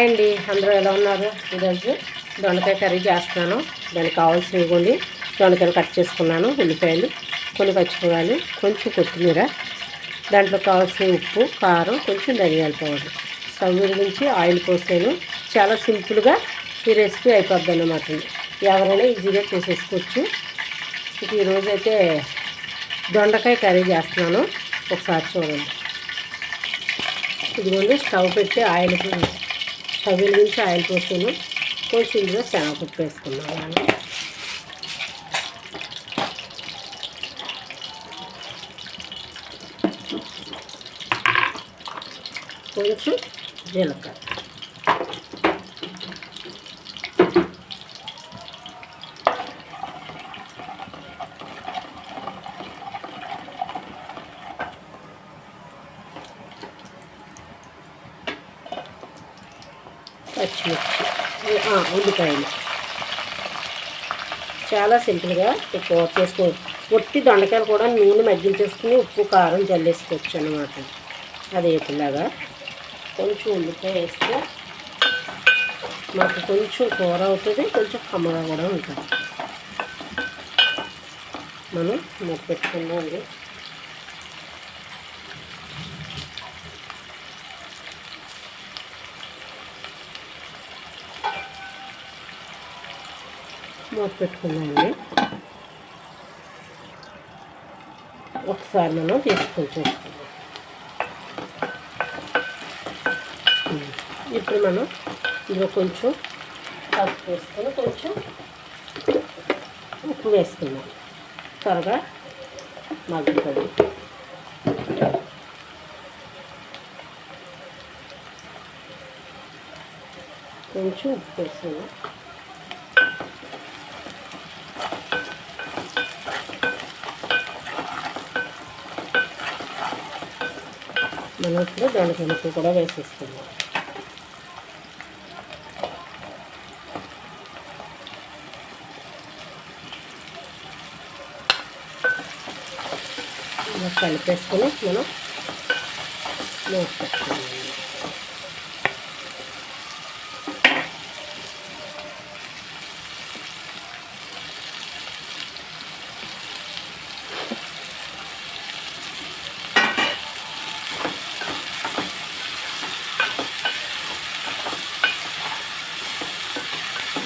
Hi అండి అందరూ ఎలా ఉన్నారు? ఈరోజు దొండకాయ కర్రీ చేస్తున్నాను. దానికి కావాల్సినవి కొన్ని దొండకాయలు కట్ చేసుకున్నాను. ఉల్లిపాయలు కొన్ని పచ్చిమిరాలు కొంచెం కొత్తిమీర దాంట్లో కావాల్సిన ఉప్పు కారం కొంచెం ధనియాల పౌడర్. స్టవ్ మీద నుంచి ఆయిల్ పోసాను. చాలా సింపుల్గా ఈ రెసిపీ అయిపోద్ది అన్నమాట ఎవరైనా ఈజీగా చేసేసుకోవచ్చు. ఇక ఈరోజైతే దొండకాయ కర్రీ చేస్తున్నాను. ఒకసారి చూడండి. ఇదిగోండి స్టవ్ పెట్టి ఆయిల్ స్టవ్ నుంచి ఆయిల్ పోసాను కొంచెం ఇందులో శనగపప్పు వేసుకున్నాను కొంచెం జీలకర్ర. ఉల్లిపాయలు చాలా సింపుల్గా కూర చేసుకోవచ్చు ఒట్టి దొండకాయలు కూడా నూనె మగ్గించేసుకుని ఉప్పు కారం జల్లేసుకోవచ్చు అనమాట అది వేపులాగా కొంచెం ఉల్లిపాయ వేస్తే మాకు కొంచెం కూర అవుతుంది కొంచెం కమ్మగా కూడా ఉంటుంది. మనం మూత పెట్టుకుందామండి మూత పెట్టుకుందామండి ఒకసారి మనం తీసుకొని చూసుకుందాం ఇప్పుడు మనం ఇందులో కొంచెం పసుపు వేసుకొని కొంచెం ఉప్పు వేసుకుందాం. త్వరగా మగ్గుతుంది. కొంచెం ఉప్పు వేసుకుందాం. మనం ఇప్పుడు దానికి ముక్క కూడా వేసేసుకుందాం. ఇలా కలిపేసుకొని మనం మూత పెట్టుకుందాం.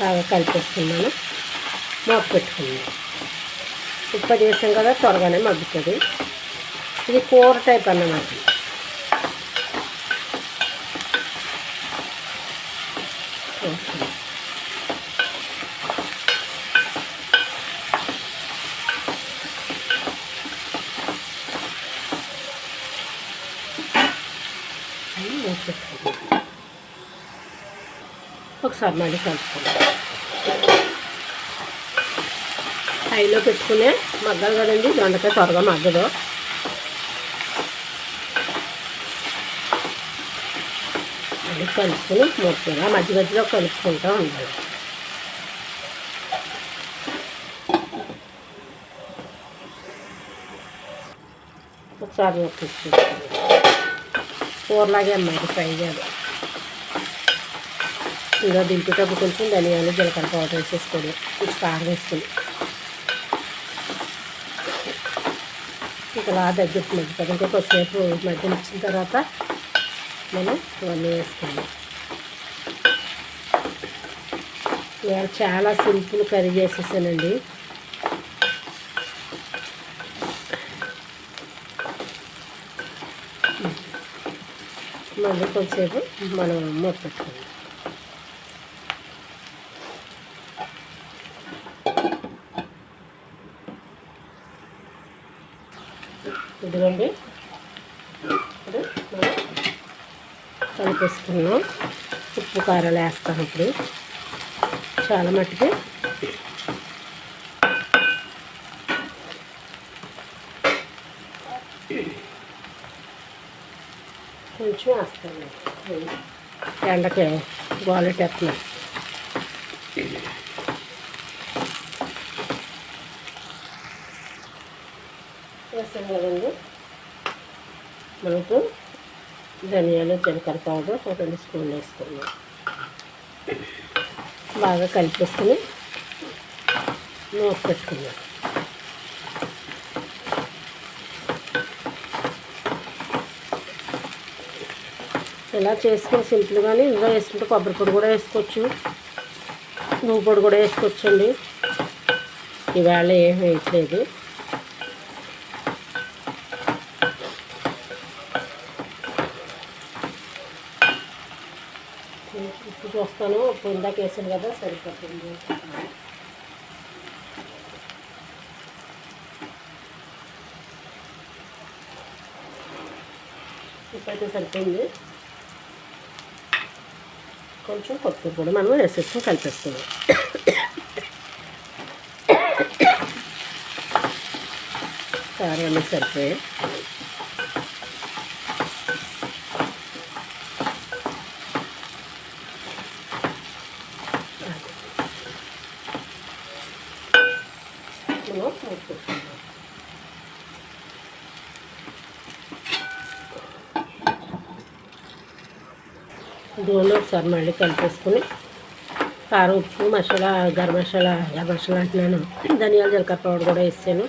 బాగా కలిపేసుకున్నాను. మగ్గు పెట్టుకున్నాను. ఉప్ప చేసాం కదా త్వరగానే మగ్గుతుంది. ఇది కూర టైప్ అన్నమాట. ఓకే. మూత పెట్టుకున్నాను ఒకసారి మళ్ళీ కలుపుకుందాం. హైలో పెట్టుకునే మగ్గాలి కదండి దొండకాయ త్వరగా మగ్గదు. అది కలుపుకొని మొత్తగా మధ్య మధ్యలో కలుపుకుంటూ ఉండాలి. ఒకసారి ఒప్పించుకుంటాం కూరలాగే అమ్మాయి ఫ్రై చేయాలి ఇంకా దింపేటప్పుడు కొంచెం ధనియాలు జీలకర్ర పౌడర్ వేసేసుకోండి కొంచెం కారం వేసుకొని. ఇలా దగ్గర కదా ఇంకా కొద్దిసేపు మగ్గనిచ్చిన తర్వాత మనం ఇవన్నీ వేసుకుందాం నేను చాలా సింపుల్ కర్రీ చేసేసానండి. మళ్ళీ కొద్దిసేపు మనం మూత పెట్టుకుందాం ఇదిగోండి. ఇప్పుడు మనం కలిపేసుకున్నాం ఉప్పు కారాలు వేస్తాం ఇప్పుడు. చాలా మట్టుకి. కొంచెం వేస్తాను. ఎండకి గోలెట్టేస్తున్నాం వేస్తాం కదండి. మనకు ధనియాలు జీలకర్ర పౌడర్ ఒక రెండు స్పూన్లు వేసుకున్నాం. బాగా కలిపేసుకుని నూనె పెట్టుకున్నాం. ఇలా చేసుకుని సింపుల్గానే ఇందులో వేసుకుంటే కొబ్బరి పొడి కూడా వేసుకోవచ్చు. నువ్వు పొడి కూడా వేసుకోవచ్చండి. ఈవేళ ఏం వేయట్లేదు ఉప్పు చూస్తాను ఉప్పు ఇందాక వేసాను కదా సరిపోతుంది. ఉప్పు అయితే సరిపోయింది. కొంచెం కొత్తిమీర కూడా మనం వేసేసుకొని కలిపేస్తున్నాం కారం అన్నీ సరిపోయాయి మనం మూత పెట్టుకుందాం. దీనిలో ఒకసారి మళ్ళీ కలిపేసుకుని కారం ఉప్పు మసాలా గరం మసాలా ఎర్ర మసాలా అంటున్నాను. ధనియాల జీలకర్ర పౌడర్ కూడా వేసాను.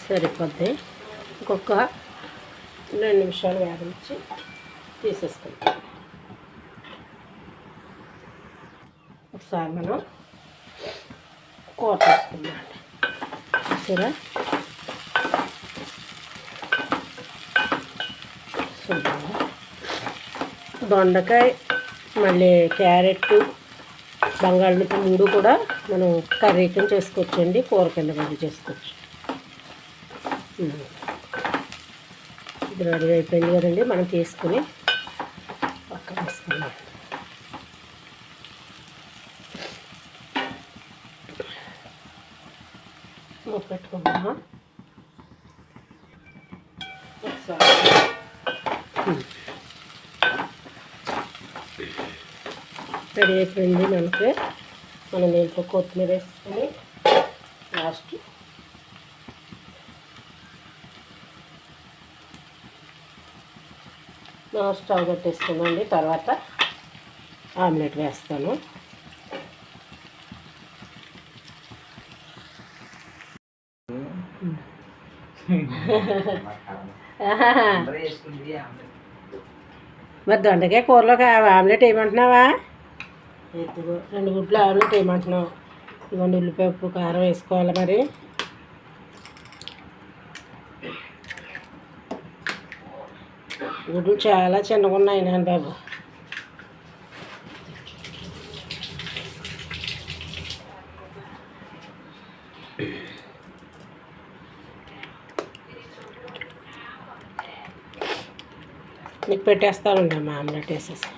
సరిపోద్ది ఇంకొక రెండు నిమిషాలు వేగించి తీసేసుకుంటాం ఒకసారి మనం కూర వేసుకుందాం సరే చూద్దాం దొండకాయ మళ్ళీ క్యారెట్ బంగాళదుంప మూడు కూడా మనం కర్రీ కింద చేసుకోవచ్చండి కూర కింద కూడా చేసుకోవచ్చు. ఇది రెడీ అయిపోయింది కదండి మనం తీసుకుని పక్కన వేసుకున్నాం పెట్టుకుందామా? ఒకసారి రెడీ అయిపోయింది మనకి. మనం దీంట్లో కొత్తిమీర వేసుకొని లాస్ట్ నా స్టవ్ పెట్టేసుకున్నాండి తర్వాత ఆమ్లెట్ వేస్తాను. మరి దొండకాయ కూరలోకి ఆ ఆమ్లెట్ వేయమంటున్నావా? ఇదిగో రెండు గుడ్లు ఆమ్లెట్ వేయమంటున్నాం ఇవ్వండి ఉల్లిపాయ ఉప్పు కారం వేసుకోవాలి మరి. గుడ్లు చాలా చిన్నగా ఉన్నాయి నాన్న బాబు. నీకు పెట్టేస్తానుండి మా ఆమ్లెట్ వేసేసి.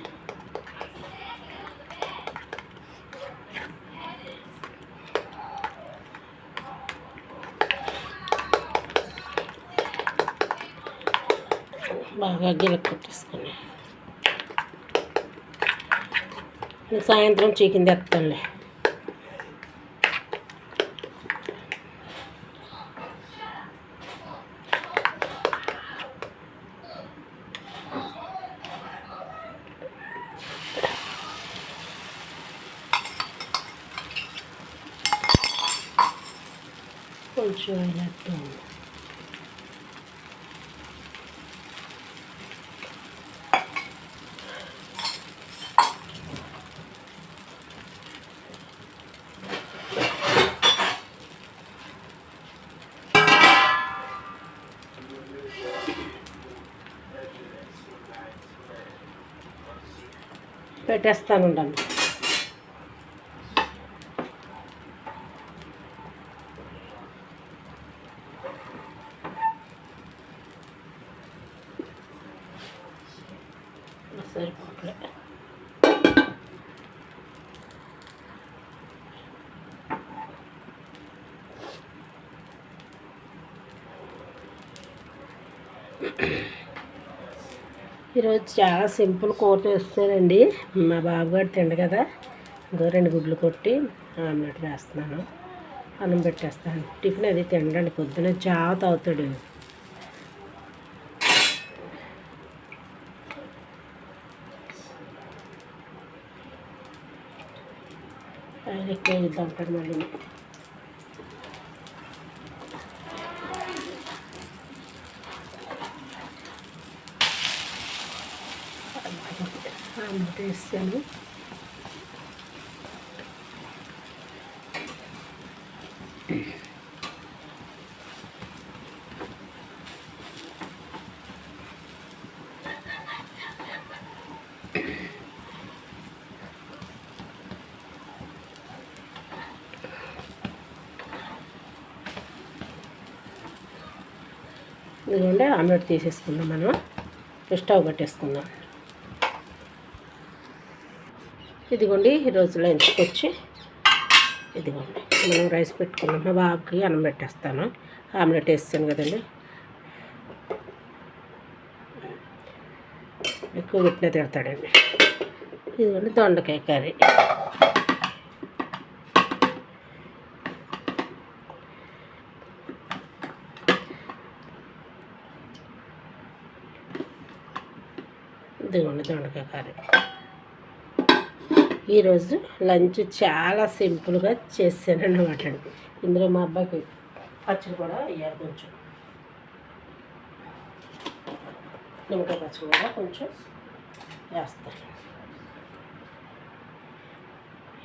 బాగా గిలక కొట్టేసుకుని సాయంత్రం చికెన్ తెస్తానులే కొంచెం వేలేద్దాం పెట్టేస్తాను ఉండండి సరిపోట్లే. ఈరోజు చాలా సింపుల్ కూర చేస్తానండి మా బాబుగారు తిండు కదా. ఇంకో రెండు గుడ్లు కొట్టి ఆమ్లెట్ వేస్తున్నాను. అన్నం పెట్టేస్తాను. టిఫిన్ అది తినడండి. పొద్దున చావ తాగుతాడు. ఎక్కువ వేద్దాం మళ్ళీ ఆమ్లెట్ వేస్తాను ఇదిగోండి ఆమ్లెట్ తీసేసుకుందాం మనం. స్టవ్ పెట్టేసుకుందాం. ఇదిగోండి ఈరోజు లంచ్కి వచ్చి ఇదిగోండి మనం రైస్ పెట్టుకున్నాం. మా బాబుకి అన్నం పెట్టేస్తాను. ఆమ్లెట్ వేస్తాను కదండి. ఎక్కువ పెట్టిన తిడతాడండి. ఇదిగోండి దొండకాయ కర్రీ. ఇదిగోండి దొండకాయ కర్రీ. ఈరోజు లంచ్ చాలా సింపుల్గా చేశాను అనమాట అండి. ఇందులో మా అబ్బాయికి పచ్చడి కూడా వేయాలి కొంచెం. నిమ్మకాయ పచ్చడి కూడా కొంచెం వేస్తాను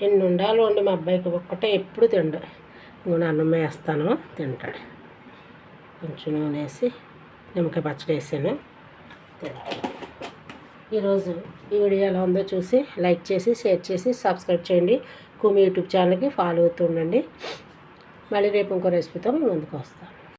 ఎన్ని ఉండాలో అండి మా అబ్బాయికి ఒక్కటే ఎప్పుడు తిండు. నూనె అన్నం వేస్తాను తింటాడు. కొంచెం నూనె వేసి నిమ్మకాయ పచ్చడి వేసాను తింటాడు. ఈరోజు ఈ వీడియో ఎలా ఉందో చూసి లైక్ చేసి షేర్ చేసి సబ్స్క్రైబ్ చేయండి. కుమి యూట్యూబ్ ఛానల్కి ఫాలో అవుతూ ఉండండి. మళ్ళీ రేపు ఇంకో రెసిపీతో మేము ముందుకు వస్తాను.